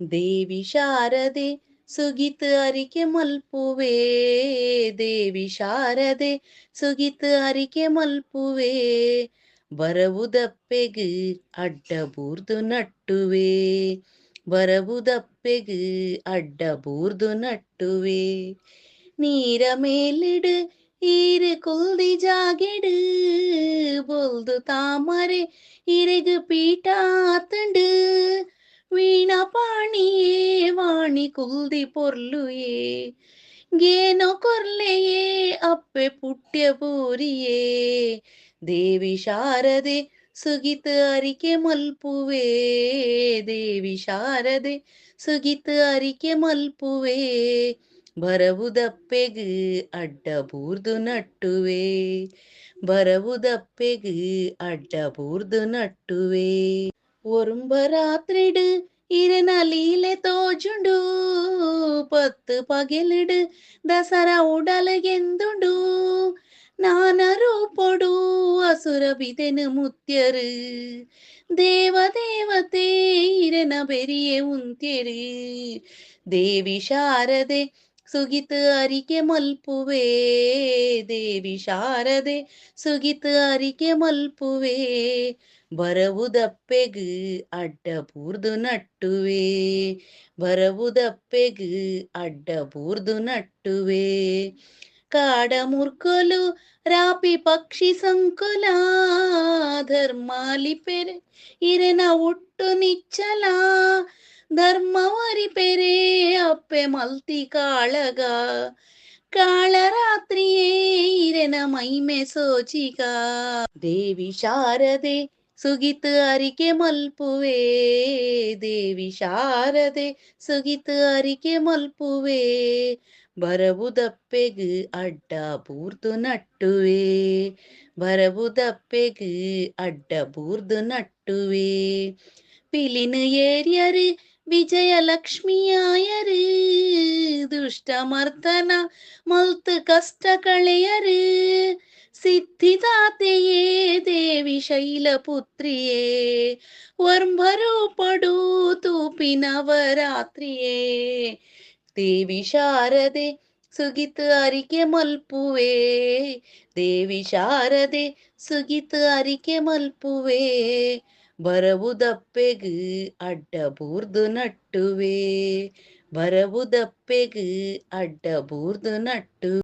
ದೇವಿ ಶಾರದೆ ಸುಗಿತ್ ಅರಿಕೆ ಮಲ್ಪುವೆ ದೇವಿ ಶಾರದೆ ಸುಗಿತ್ ಅರಿಕೆ ಮಲ್ಪುವೆ ಬರವುದಪ್ಪೆಗು ಅಡ್ಡ ಬೂರ್ದು ನಟ್ಟುವೆ ಬರವುದಪ್ಪೆಗು ಅಡ್ಡ ಬೂರ್ದು ನಟ್ಟುವೆ ನೀರ ಮೇಲಿಡು ഈര് കുൽതി ജാകിട് ബൊൽതു താമരെ ഇരക് പീട്ടാത്തുണ്ട് വീണ പാണിയേ വാണി കുൽതി പൊർലുയേ ഗേനോ കൊർലയേ അപ്പെ പുട്ട്യ പൂരിയേ ദേവി ശാരദെ സുഗിത്ത് അരിക്കെ മൽപ്പുവേ ദേവി ശാരദെ സുഗിത്ത് അരിക്കെ മൽപ്പുവേ ಬರವುದಪ್ಪೆಗು ಅಡ್ಡ ಬೂರ್ದು ನಟ್ಟುವೆ ಬರವುದಪ್ಪೆಗು ಅಡ್ಡ ಬೂರ್ದು ನಟ್ಟುವೆ ഒരുമ്പരാത്രിട് ഇരനലിയിലെ തോജുണ്ടു. പത്ത് പകലിട് ദസര ഉടലകെന്തുണ്ടു നാനറൂപ്പൊടു അസുരപിതന് മുത്യറ് ദേവദേവത്തെ ഇരന പെരിയ ഉന്തിയറ് ദേവി ശാരദേ ಸುಗಿತ್ ಅರಿಕೆ ಮಲ್ಪುವೆ ದೇವಿ ಶಾರದೆ ಸುಗಿತ ಅರಿಕೆ ಮಲ್ಪುವೆ ಬರವುದಪ್ಪೆಗು ಅಡ್ಡ ಬೂರ್ದು ನಟ್ಟುವೆ ಬರವುದಪ್ಪೆಗು ಅಡ್ಡ ಬೂರ್ದು ನಟ್ಟುವೆ ಕಾಡ ಮುರ್ಕೊಲು ರಾಪಿ ಪಕ್ಷಿ ಸಂಕುಲ ಧರ್ಮಾಲಿ ಪೆರೆ ಇರೆನ ಉಟ್ಟು ನಿಚ್ಚಲ ಧರ್ಮವರಿ ಪೆರೆ ಮಲ್ತಿ ಕಾಳಗ ಕಾಳರಾತ್ರಿಯೇ ಇರೆನ ಮೈಮೆ ಸೋಚಿಗ ದೇವಿ ಶಾರದೆ ಸುಗಿತ್ ಅರಿಕೆ ಮಲ್ಪುವೆ ದೇವಿ ಶಾರದೆ ಸುಗಿತ್ ಅರಿಕೆ ಮಲ್ಪುವೆ ಬರವುದಪ್ಪೆಗು ಅಡ್ಡ ಬೂರ್ದು ನಟ್ಟುವೆ ಬರವುದಪ್ಪೆಗು ಅಡ್ಡ ಬೂರ್ದು ನಟ್ಟುವೆ പിലിന് ഏര്യര് വിജയലക്ഷ്മിയായരേ ದುಷ್ಟಮರ್ತನ ಮಲ್ತು ಕಷ್ಟ ಕಳೆಯರೆ ಸಿದ್ಧಿದಾತೆಯೇ ದೇವಿ ಶೈಲಪುತ್ರಿಯೇ ವರ್ಮರು ಪಡು ತೂಪಿನವರಾತ್ರಿಯೇ ದೇವಿ ಶಾರದೆ ಸುಗಿತ ಅರಿಕೆ ಮಲ್ಪುವೆ ದೇವಿ ಶಾರದೆ ಸುಗಿತ ಅರಿಕೆ ಮಲ್ಪುವೆ ಬರವುದಪ್ಪೆಗು ಅಡ್ಡಬೂರ್ದು ನಟ್ಟುವೆ ಬರವುದಪ್ಪೆಗು ಅಡ್ಡಬೂರ್ದು ನಟ್ಟು